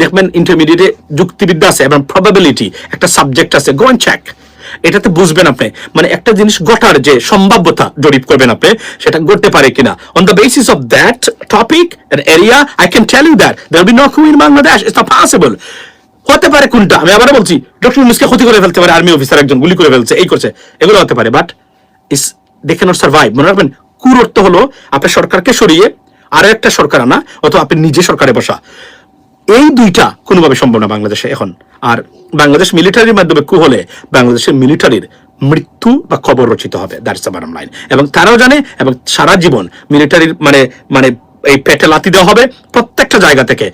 দেখবেন ইন্টারমিডিয়েটে যুক্তিবিদ্যা আছে এবং প্রবাবিলিটি একটা সাবজেক্ট আছে। গো অ্যান্ড চেক এটাতে বুঝবেন আপনি। মানে একটা জিনিস ঘটার যে সম্ভাব্যতা জরিপ করবেন আপনি, সেটা ঘটতে পারে কিনা। On the basis of that topic area I can tell you that there be no coup in Bangladesh it's possible হতে পারে কোনটা? আমি আবার বলছি ডক্টর ইউনুসকে ক্ষতি করে ফেলতে পারে আর্মি অফিসার একজন গুলি করে ফেলছে, এই করছে, এগুলো হতে পারে। But is they can't survive মনে রাখবেন কুর অর্থ হলো আপনার সরকারকে সরিয়ে আরও একটা সরকার আনা, অথবা আপনি নিজে সরকারে বসা। এই দুইটা কোনোভাবে সম্ভব না বাংলাদেশে এখন। আর বাংলাদেশ মিলিটারির মাধ্যমে কু হলে বাংলাদেশের মিলিটারির মৃত্যু বা খবর রচিত হবে দ্যাটস দ্য লাইন এবং তারাও জানে এবং সারা জীবন মিলিটারির মানে মানে এই পেটে লাতি দেওয়া হবে প্রত্যেকটা জায়গা থেকে।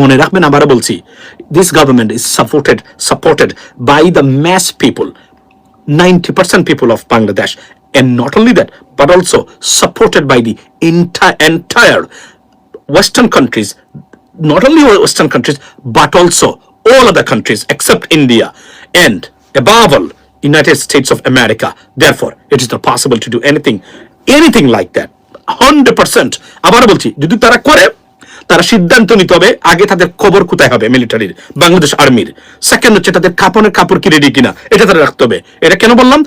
মনে রাখবেন আবারও বলছি this government is supported supported by the mass people 90% people of Bangladesh and not only that but also supported by entire entire Western countries, not only Western countries, but also all other countries except India, and above all, United States of America. Therefore, it is not possible to do anything, anything like that. 100% আবার বলছি যদি তারা করে তারা সিদ্ধান্ত নিতে হবে আগে তাদের খবর কোথায় হবে মিলিটারির বাংলাদেশ আর্মির সেকেন্ড হচ্ছে তাদের কাপনের কাপড় কি রেডি কিনা এটা তারা রাখতে হবে এটা কেন বললাম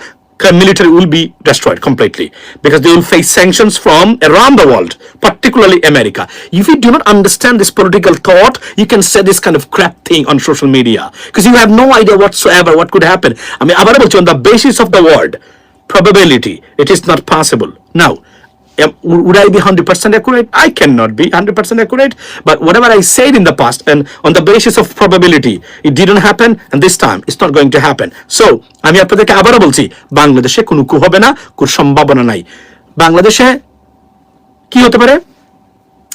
military will be destroyed completely because they will face sanctions from around the world, particularly America. If you do not understand this political thought, you can say this kind of crap thing on social media because you have no idea whatsoever what could happen. I mean, on the basis of the word probability, it is not possible. Now, um, would I be 100% accurate? I cannot be 100% accurate. But whatever I said in the past and on the basis of probability, it didn't happen and this time it's not going to happen. So, আমি আপনাদেরকে আবারও বলছি বাংলাদেশে কোনো কু হবে না কোনো সম্ভাবনা নাই বাংলাদেশে কি হতে পারে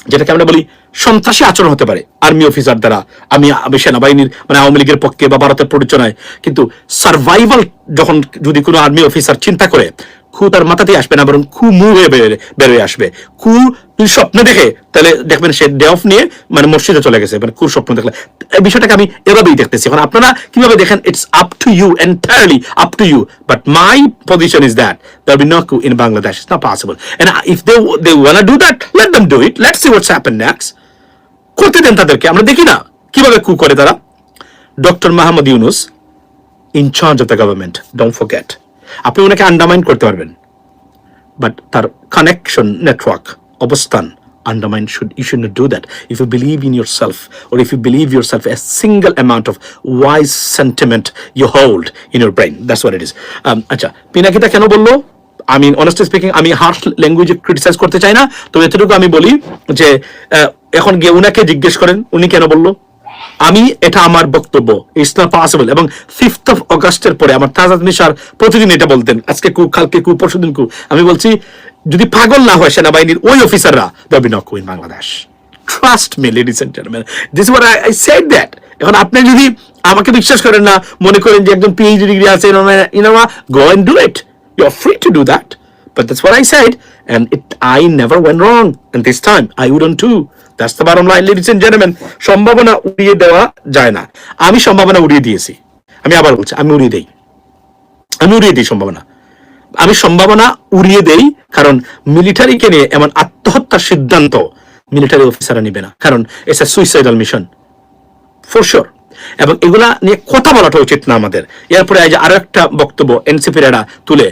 যেটাকে আমরা বলি সন্ত্রাসী আচরণ হতে পারে আর্মি অফিসার দ্বারা আমি আমি সেনাবাহিনীর মানে আওয়ামী লীগের পক্ষে বা ভারতের পরিচয় কিন্তু সার্ভাইভাল যখন যদি কোনো আর্মি অফিসার চিন্তা করে খু তার মাথাতেই আসবে না বরং খু মু হয়ে বেরোয় আসবে খু যদি স্বপ্ন দেখে তাহলে দেখবেন সে ডে অফ নিয়ে মানে মসজিদে চলে গেছে মানে খুব স্বপ্ন দেখলে এই বিষয়টাকে আমি এভাবেই দেখতেছি এখন আপনারা কীভাবে দেখেন it's up to you entirely up to you but my position is that will be no coup in Bangladesh. It's not possible. And if they they want to do that, let them do it. Let's see what's করতে দেন তাদেরকে আমরা দেখি না কীভাবে কু করে তারা doctor Mahmud Yunus in charge of the government don't forget আপনি ওনাকে আন্ডারমাইন করতে পারবেন। বাট তার কানেকশন নেটওয়ার্ক অবস্থান undermine should you should do that if you believe in yourself or if you believe yourself a single amount of wise sentiment you hold in your brain that's where it is আচ্ছা পিনাকিটা কেন বলল? আমি honestly speaking আমি harsh ল্যাঙ্গুয়েজে criticise করতে চাই না, তো এতটুকু আমি বলি যে এখন গিয়ে উনাকে জিজ্ঞেস করেন, উনি কেন বলল? আমি এটা আমার বক্তব্য ইটস নট পসিবল এবং ফিফথ অফ অগাস্টের পরে আমার তাজাদ মিশার প্রতিদিন এটা বলতেন আজকে কু কালকে কু পরশুদিন কু। আমি বলছি যদি পাগল না হয় সেনাবাহিনীর ওই অফিসাররা দেবি knock in Bangladesh trust me ladies and gentleman this war I said that এখন আপনি যদি আমাকে বিশ্বাস করেন না মনে করেন যে একজন পিএইচডি ডিগ্রি আছে ইনোমা go and do it you are free to do that But that's what I said, and it I never went wrong. And this time I wouldn't too. That's the bottom line, ladies and gentlemen. সম্ভাবনা উড়িয়ে দেওয়া যায় না। আমি সম্ভাবনা উড়িয়ে দিয়েছি। আমি আবার বলছি আমি উড়িয়ে দেই। আমি উড়িয়ে দিই সম্ভাবনা। আমি সম্ভাবনা উড়িয়ে দেই কারণ মিলিটারিকে নিয়ে এমন আত্মহত্যার সিদ্ধান্ত মিলিটারি অফিসাররা নিবে না। কারণ it's a suicidal mission for sure এবং এগুলা নিয়ে কথা বলাটা উচিত না আমাদের। এরপরে যে আরও একটা বক্তব্য এনসিপির এরা তুলে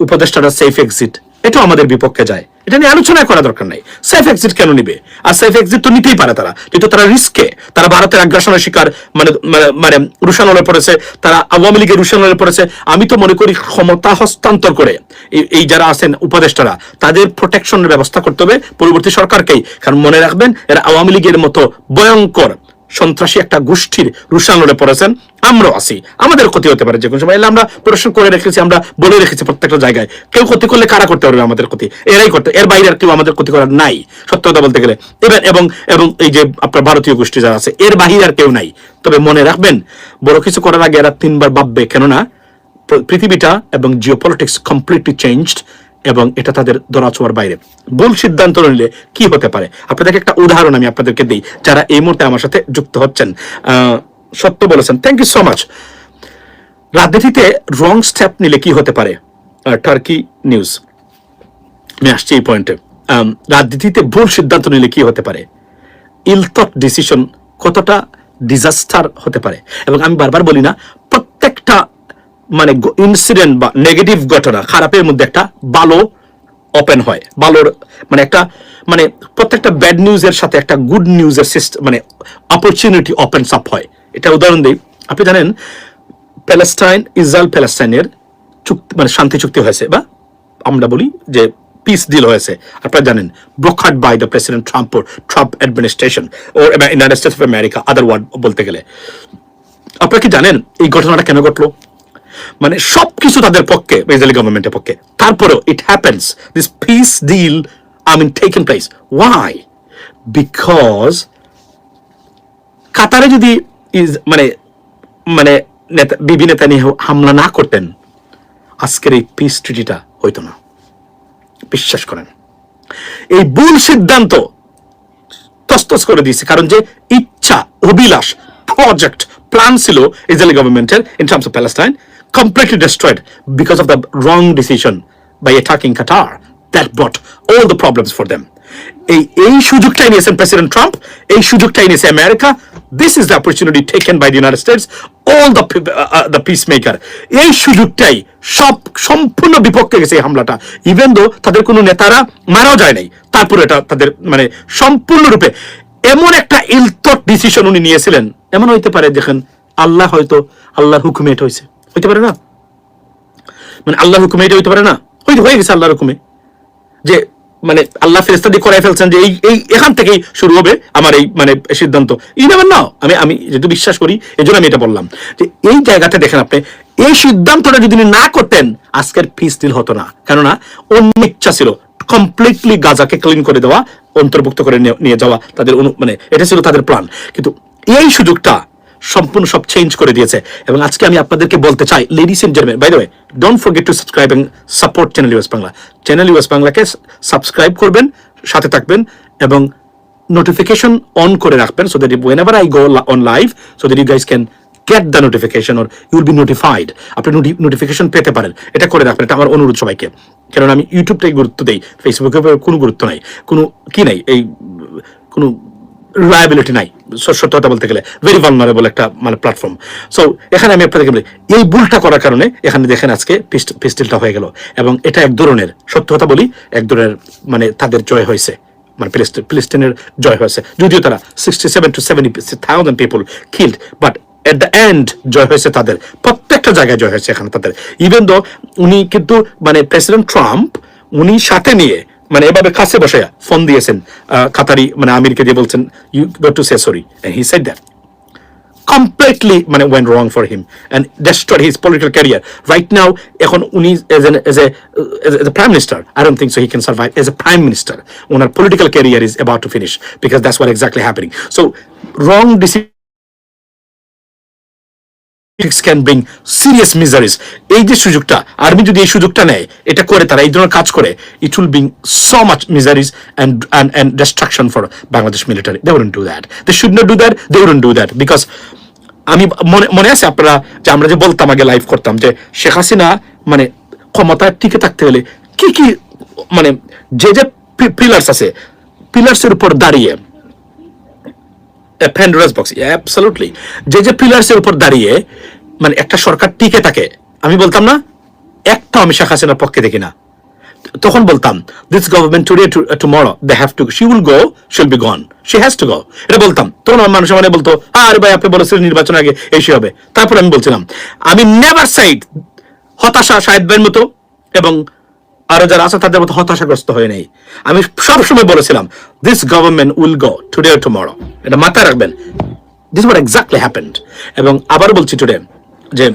উপদেষ্টারা সেফ এক্সিট এটাও আমাদের বিপক্ষে যায়। এটা নিয়ে আলোচনা করা দরকার নাই। সেফ এক্সিট কেন নিবে? আর সেফ এক্সিট তো নিতেই পারে তারা। কিন্তু তারা রিস্কে তারা ভারতের আগ্রাসনের শিকার মানে মানে- মানে রুশান হলে পড়েছে, তারা আওয়ামী লীগের রুশান হলে পড়েছে। আমি তো মনে করি ক্ষমতা হস্তান্তর করে এই যারা আছেন উপদেষ্টারা, তাদের প্রোটেকশনের ব্যবস্থা করতে হবে। পরবর্তী সরকারকেই। কারণ মনে রাখবেন, এরা আওয়ামী লীগের মতো ভয়ঙ্কর সন্ত্রাসী একটা গোষ্ঠীর রুশানরে পড়েছেন, আমরাও আছি। আমাদের ক্ষতি হতে পারে যে কোনো সময় আমরা প্রদর্শন করে রেখেছি, আমরা বলে রেখেছি প্রত্যেকটা জায়গায়। কেউ ক্ষতি করলে কারা করতে পারবে আমাদের ক্ষতি? এরাই করতে এর বাইরে আর কেউ আমাদের ক্ষতি করার নাই। সত্য কথা বলতে গেলে। এবার এবং এবং এই যে আপনার ভারতীয় গোষ্ঠী যারা আছে, এর বাহিরে আর কেউ নাই। তবে মনে রাখবেন, বড় কিছু করার আগে এরা তিনবার ভাববে, কেননা, পৃথিবীটা এবং জিও পলিটিক্স কমপ্লিটলি চেঞ্জড এবং এটা তাদের দরাচোয়ার বাইরে। ভুল সিদ্ধান্ত নিলে কি হতে পারে? আপনাদেরকে একটা উদাহরণ আমি আপনাদেরকে দিই, যারা এই মুহূর্তে আমার সাথে যুক্ত হচ্ছেন। সত্য বলেছেন থ্যাংক ইউ সো মাচ রাজনীতিতে রং স্টেপ নিলে কি হতে পারে? টার্কি নিউজ আমি আসছি এই পয়েন্টে। রাজনীতিতে ভুল সিদ্ধান্ত নিলে কি হতে পারে? ইলথট ডিসিশন কতটা ডিজাস্টার হতে পারে? এবং আমি বারবার বলি না, প্রত্যেকটা মানে ইনসিডেন্ট বা নেগেটিভ ঘটনা, খারাপের মধ্যে একটা ভালো ওপেন হয়। ভালোর মানে একটা মানে প্রত্যেকটা ব্যাড নিউজের সাথে একটা গুড নিউজের সিস্টেম মানে অপরচুনিটি ওপেন আপ হয়। এটা উদাহরণ দিই। আপনি জানেন প্যালেস্টাইন ইসরায়েল প্যালেস্টাইনের চুক্তি মানে শান্তি চুক্তি হয়েছে বা আমরা বলি যে পিস ডিল হয়েছে। আপনারা জানেন brokered by the president Trump Trump administration or United States of America other word বলতে গেলে। আপনারা কি জানেন, এই ঘটনাটা কেন ঘটলো? মানে সবকিছু তাদের পক্ষে ইসরায়েলি গভর্নমেন্টের পক্ষে। তারপরেও it happens this peace deal I mean taken place why because কাতারে যদি ইস- মানে মানে নেতা বিবি নেতানিয়াহু হামলা না করতেন, আজকের এই পিস ট্রিটিটা হইতো না। বিশ্বাস করেন। এই ভুল সিদ্ধান্ত তস্তস করে দিয়েছে, কারণ যে ইচ্ছা, অভিলাষ প্রজেক্ট প্ল্যান ছিল ইসরায়েলি গভর্নমেন্টের in terms of Palestine completely destroyed because of the wrong decision by attacking Qatar that brought all the problems for them এই এই সুযোগটাই নিয়েছেন প্রেসিডেন্ট ট্রাম্প এই সুযোগটাই নিয়েছে America this is the opportunity taken by the United States all the the peace maker এই সুযোগটাই সব সম্পূর্ণ বিপক্ষে গেছে এই হামলাটা ইভেন দো তাদের কোনো নেতারা মারাও যায় নাই, তারপরে এটা তাদের মানে সম্পূর্ণরূপে এমন একটা ইলতট ডিসিশন উনি নিয়েছিলেন। এমন হইতে পারে দেখেন, আল্লাহ হয়তো আল্লাহর হুকুমে এটা হয়েছে হইতে পারে না? মানে আল্লাহর হুকুমে এটা হইতে পারে না? হয়তো হয়ে গেছে আল্লাহর হুকুমে। যে মানে আল্লাহ ফেরেস্তা দিয়ে করাই ফেলছেন যে এই এই, এখান থেকেই শুরু হবে আমার এই মানে সিদ্ধান্ত। ই নেবেন না। আমি আমি যেহেতু বিশ্বাস করি এই আমি এটা বললাম। যে এই জায়গাতে দেখেন আপনি, এই সিদ্ধান্তটা যদি না করতেন, আজকের ফিস দিল হতো না। কেননা অন্য ইচ্ছা ছিল। কমপ্লিটলি গাজাকে ক্লিন করে দেওয়া, অন্তর্ভুক্ত করে নিয়ে যাওয়া, তাদের মানে এটা ছিল তাদের প্ল্যান কিন্তু এই সুযোগটা সম্পূর্ণ সব চেঞ্জ করে দিয়েছে। এবং আজকে আমি আপনাদেরকে বলতে চাই ladies and gentleman by the way don't forget to subscribe and support channel US Bangla channel US বাংলাকে সাবস্ক্রাইব করবেন, সাথে থাকবেন, এবং নোটিফিকেশন অন করে রাখবেন so that whenever I go on live so that you guys can get the notification or you'll be notified আপনি notification পেতে পারেন। এটা করে রাখবেন, এটা আমার অনুরোধ সবাইকে। কারণ আমি ইউটিউবটাই গুরুত্ব দেই ফেসবুকে কোনো গুরুত্ব নাই। কোনো কি নাই, এই কোনো রিলায়াবিলিটি নাই সত্য কথা বলতে গেলে ভেরি ভালনারেবল একটা মানে প্ল্যাটফর্ম সো এখানে আমি আপনাদেরকে বলি, এই ভুলটা করার কারণে এখানে দেখেন আজকে পিস্টিলটা হয়ে গেল এবং এটা এক ধরনের সত্য কথা বলি, এক ধরনের মানে তাদের জয় হয়েছে মানে ফিলিস্তিন ফিলিস্তিনের জয় হয়েছে। যদিও তারা sixty seven to seventy thousand people killed but at the end জয় হয়েছে তাদের, প্রত্যেকটা জায়গায় জয় হয়েছে এখানে তাদের। ইভেন দো উনি কিন্তু মানে প্রেসিডেন্ট ট্রাম্প উনি সাথে নিয়ে মানে এভাবে কাছে বসে ফোন দিয়েছেন কাতারি মানে আমিরকে দিয়ে বলছেন you got to say sorry he said that completely মানে went wrong for him and destroyed his political career right now এখন উনি as an as a as a, as a prime minister I don't think so he can survive as a prime minister ওনার political career is about to finish because that's what exactly happening so decision can bring serious miseries এই যে সুযোগটা, army যদি এই সুযোগটা নেয়, এটা করে তারা, এই ধরনের কাজ করে it will being so much miseries and and and destruction for Bangladesh military they wouldn't do that they should not do that they wouldn't do that because আমি মনে মনে আছে আপনারা, যে আমরা যে বলতাম আগে লাইভ করতাম, যে শেখ হাসিনা মানে ক্ষমতায় টিকে থাকতে হলে কি কি মানে যে যে পিলার্স আছে পিলার্সের উপর দাঁড়িয়ে প্যান্ডোরাস বক্স অ্যাবসলুটলি যে যে পিলার্সের উপর দাঁড়িয়ে মানে একটা সরকার টিকে থাকে। আমি বলতাম না, একটা আমি শেখ হাসিনার পক্ষে দেখি না। তখন বলতাম this government today tomorrow they have to she will go she'll be gone she has to go এটা বলতাম। তখন আমার মানুষ মানে বলতো, আরে ভাই, আপনি বলেছিলেন নির্বাচন আগে এসে হবে। তারপর আমি বলছিলাম, আমি নেভার সাইড হতাশা শাহেদ ভাইয়ের মতো এবং আরও যারা আছে তাদের মতো হতাশাগ্রস্ত হয়ে নেই। আমি সবসময় বলেছিলাম this government will go today to tomorrow এটা মাথায় রাখবেন। দিস ওয়াট এক্স্যাক্টলি হ্যাপেন্ড এবং আবার বলছি টুডে যে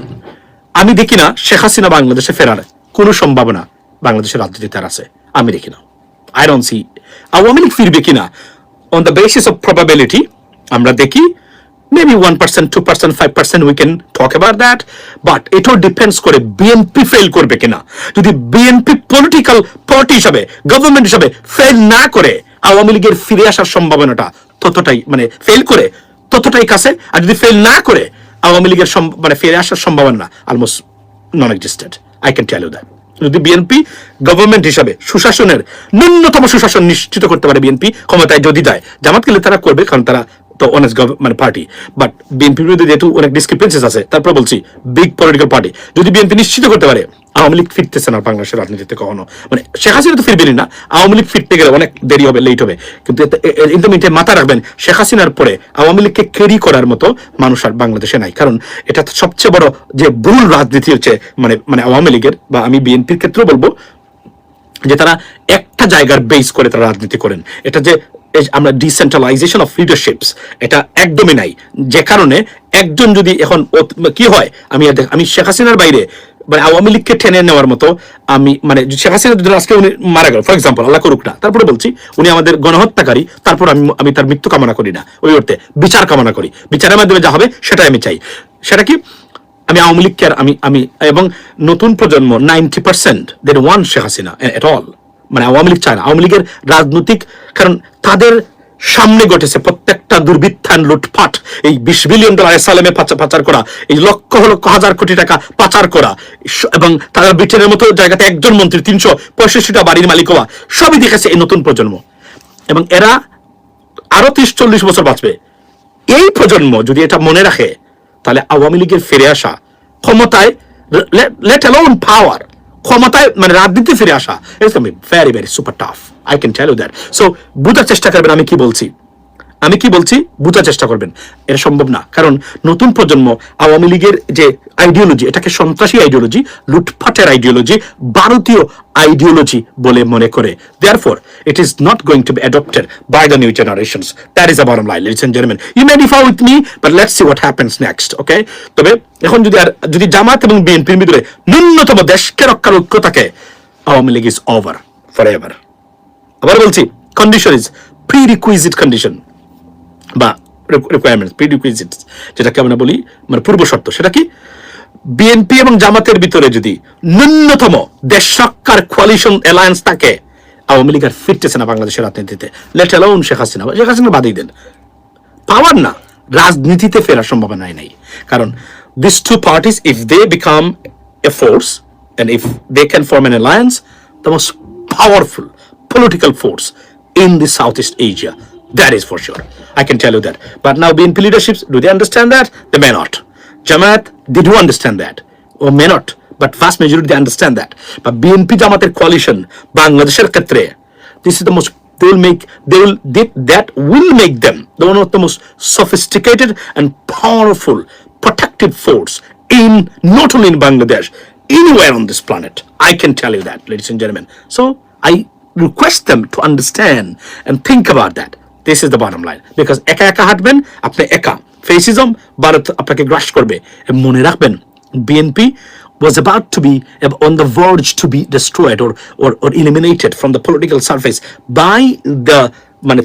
আমি দেখি না শেখ হাসিনা বাংলাদেশে ফেরার কোনো সম্ভাবনা বাংলাদেশের রাজনীতিতে আর আছে। আমি দেখি না। I don't see Awami League ফিরবে কিনা? On the basis of probability আমরা দেখি maybe one percent two percent five percent we can talk about that but এটাও ডিপেন্ডস করে বিএনপি ফেল করবে কিনা? যদি বিএনপি পলিটিক্যাল পার্টি হিসাবে গভর্নমেন্ট হিসাবে ফেল না করে, আওয়ামী লীগের ফিরে আসার সম্ভাবনাটা ততটাই মানে ফেল করে, ততটাই কাছে, আর যদি ফেল না করে আওয়ামী লীগের মানে ফিরে আসার সম্ভাবনা almost non existed I can tell you that যদি বিএনপি গভর্নমেন্ট হিসাবে সুশাসনের ন্যূনতম সুশাসন নিশ্চিত করতে পারে বিএনপি ক্ষমতায় যদি দেয় জামাত গেলে তারা করবে, কারণ তারা তো অনেস্ট মানে পার্টি বাট বিএনপির বিরুদ্ধে যেহেতু অনেক ডিসক্রিপেন্সিস আছে, তারপর বলছি বিগ পলিটিক্যাল পার্টি যদি বিএনপি নিশ্চিত করতে পারে, আওয়ামী লীগ ফিরতেছে না বাংলাদেশের রাজনীতিতে কখনো। মানে শেখ হাসিনা তো ফিরবেনই না, আওয়ামী লীগ ফিরতে গেলে অনেক দেরি হবে লেট হবে। কিন্তু দ্য মিনিটে মাথা রাখবেন, শেখ হাসিনার পরে আওয়ামী লীগকে ক্যারি করার মতো মানুষ আর বাংলাদেশে নাই। কারণ এটা সবচেয়ে বড় যে ভুল রাজনীতি হচ্ছে মানে মানে আওয়ামী লীগের বা আমি বিএনপির ক্ষেত্রেও বলব, যে তারা একটা জায়গার বেস করে তারা রাজনীতি করেন। এটা যে আমরা ডিসেন্ট্রালাইজেশন অফ লিডারশিপস এটা একদমই নাই। যে কারণে একজন যদি এখন কি হয়? আমি আমি শেখ হাসিনার বাইরে মানে আওয়ামী লীগকে টেনে নেওয়ার মতো আমি মানে শেখ হাসিনা যদি আজকে উনি মারা গেল ফর এক্সাম্পল আল্লাহ করুক না, তারপরে বলছি, উনি আমাদের গণহত্যাকারী, তারপর আমি আমি তার মৃত্যু কামনা করি না ওই অর্থে বিচার কামনা করি। বিচারের মাধ্যমে যা হবে, সেটাই আমি চাই। সেটা কি? আমি আওয়ামী লীগকে আর আমি আমি এবং নতুন প্রজন্ম ninety percent then one Sheikh Hasina at all মানে আওয়ামী লীগ চায় না। আওয়ামী লীগের রাজনৈতিক, কারণ তাদের সামনে ঘটেছে প্রত্যেকটা দুর্বৃত্তান লুটপাট। এই বিশ বিলিয়ন ডলার সালামে পাচার করা, এই লক্ষ লক্ষ হাজার কোটি টাকা পাচার করা এবং তারা ব্রিটেনের মতো জায়গাতে একজন মন্ত্রী তিনশো পঁয়ষট্টিটা বাড়ির মালিক হওয়া, সবই দেখেছে এই নতুন প্রজন্ম। এবং এরা আরও ত্রিশ চল্লিশ বছর বাঁচবে। এই প্রজন্ম যদি এটা মনে রাখে, তাহলে আওয়ামী লীগের ফিরে আসা ক্ষমতায় লেট অ্যালোন পাওয়ার ক্ষমতায় মানে রাজনীতি ফিরে আসা। It's very very super tough I can tell you that so বুঝার চেষ্টা করবেন আমি কি বলছি। আমি কি বলছি? বুঝার চেষ্টা করবেন। এটা সম্ভব না। কারণ নতুন প্রজন্ম আওয়ামী লীগের যে আইডিওলজি এটাকে সন্ত্রাসী আইডিওলজি লুটপাটের আইডিওলজি ভারতীয় আইডিওলজি বলে মনে করে। Therefore it is not going to be adopted by the new generation that is a bottom line and you may differ with me but let's see what happens next okay তবে এখন যদি আর যদি জামাত এবং বিএনপির ভিতরে ন্যূনতম দেশকে রক্ষার ঐক্য থাকে, Awami League is over for ever আবার বলছি condition is prerequisite condition বা রিকোয়ারমেন্ট প্রিডিকুইজিট যেটাকে আমরা বলি মানে পূর্ব শর্ত সেটা কি? বিএনপি এবং জামাতের ভিতরে যদি ন্যূনতম দেশ সরকার কোয়ালিশন অ্যালায়েন্স থাকে আওয়ামী লীগ আর ফিরতেছে না বাংলাদেশের রাজনীতিতে। Let alone Sheikh Hasina. Sheikh Hasina বাদই দেন। পাওয়ার না। রাজনীতিতে ফেরার সম্ভাবনাই নাই। কারণ this two parties if they become a force and if they can form an alliance, the powerful powerful force in in the Southeast Asia. That is for sure. I can tell you that. But now BNP leaderships, do they understand that? They may not. Jamaat, they do understand that. Or may not. But vast majority they understand that. But BNP Jamaat coalition, Bangladesh er Katre, this is the most they will make they will they, that will make them the one of the most sophisticated and powerful protective force in not only in Bangladesh, anywhere on this planet. I can tell you that, ladies and gentlemen. So I request them to understand and think about that. This is the bottom line because একা একা হাঁটবেন আপনি একা fascism Bharat আপনাকে গ্রাস করবে মনে রাখবেন BNP was about to be on the verge to be destroyed or, or, or eliminated from the political surface by the মানে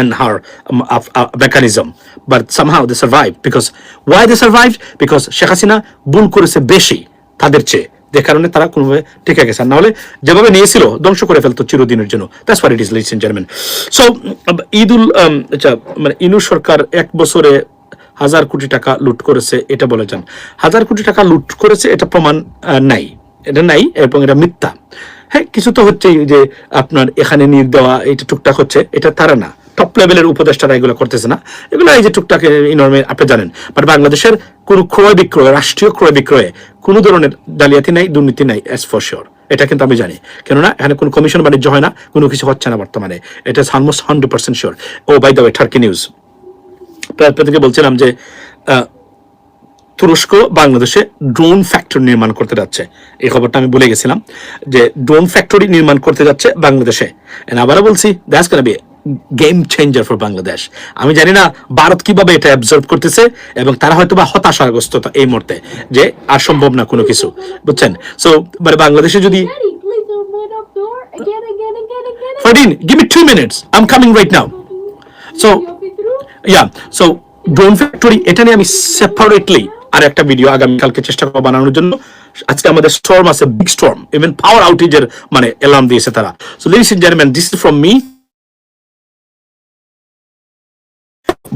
and her um, of, uh, mechanism. But somehow they survived because why they survived? Because Sheikh Hasina ভুল করেছে বেশি তাদের চেয়ে যে কারণে তারা কোনোভাবে টিকে গেছে। আর নাহলে যেভাবে নিয়েছিল, ধ্বংস করে ফেলতো চিরদিনের জন্য। That's what it is ladies and gentleman so ঈদুল আচ্ছা মানে ইনু সরকার এক বছরে হাজার কোটি টাকা লুট করেছে, এটা বলে যান। হাজার কোটি টাকা লুট করেছে, এটা প্রমাণ নাই। এটা নাই এবং এটা মিথ্যা। হ্যাঁ কিছু তো হচ্ছেই যে আপনার এখানে নিয়োগ দেওয়া, এটা টুকটাক হচ্ছে, এটা তারা না। টপ লেভেলের উপদেষ্টারা এগুলো করতেছে না। এগুলো এই যে টুকটাক ইনর্মে আপনি জানেন। বাট বাংলাদেশের কোনো ক্রয় বিক্রয়, রাষ্ট্রীয় ক্রয় বিক্রয়ে কোনো ধরনের জালিয়াতি নাই, দুর্নীতি নাই অ্যাজ ফর শিওর এটা কিন্তু আমি জানি। কেননা এখানে কোনো কমিশন বাণিজ্য হয় না, কোনো কিছু হচ্ছে না বর্তমানে। এটা almost hundred percent sure oh by the way Turkey news আপনাদেরকে বলছিলাম যে তুরস্ক বাংলাদেশে ড্রোন ফ্যাক্টরি নির্মাণ করতে যাচ্ছে। এই খবরটা আমি বলে গেছিলাম যে ড্রোন ফ্যাক্টরি নির্মাণ করতে যাচ্ছে বাংলাদেশে। আবারও বলছি that's gonna be game changer for Bangladesh আমি জানি না ভারত কীভাবে এটা অ্যাবজর্ভ করতেছে এবং তারা হয়তো বা হতাশাগ্রস্ত এই মুহূর্তে যে আর সম্ভব না কোনো কিছু বুঝছেন? সো মানে বাংলাদেশে যদি me two minutes. I'm coming right now. So, You'll be through. Yeah so drone factory এটা নিয়ে আমি সেপারেটলি আর একটা ভিডিও আগামীকালকে চেষ্টা করব বানানোর জন্য। আজকে আমাদের স্টর্ম আছে বিগ স্টর্ম ইভেন পাওয়ার আউটেজের মানে অ্যালার্ম দিয়েছে তারা। So ladies in gentleman this is from me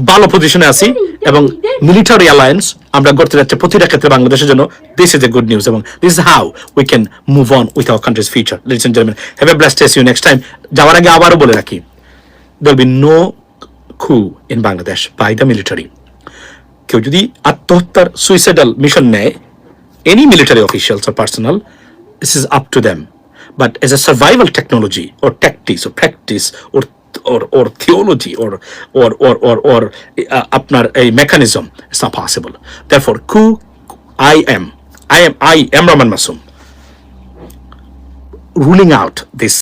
ভালো পজিশনে আছি এবং মিলিটারি অ্যালায়েন্স আমরা করতে যাচ্ছি প্রতিটা ক্ষেত্রে বাংলাদেশের জন্য this is a good news এবং this is how we can move on with our country's future ladies in gentleman have a blast you next time যাওয়ার আগে আবারও বলে রাখি will be no coup in Bangladesh by the military. কেউ যদি আত্মহত্যার suicidal mission নেয় any military officials or personnel, this is up to them. But as a survival technology or tactics or practice or or or theology or or or or or uh, আপনার a mechanism, it's not possible. Therefore, coup, I am, I am, I am Raman Masum ruling out this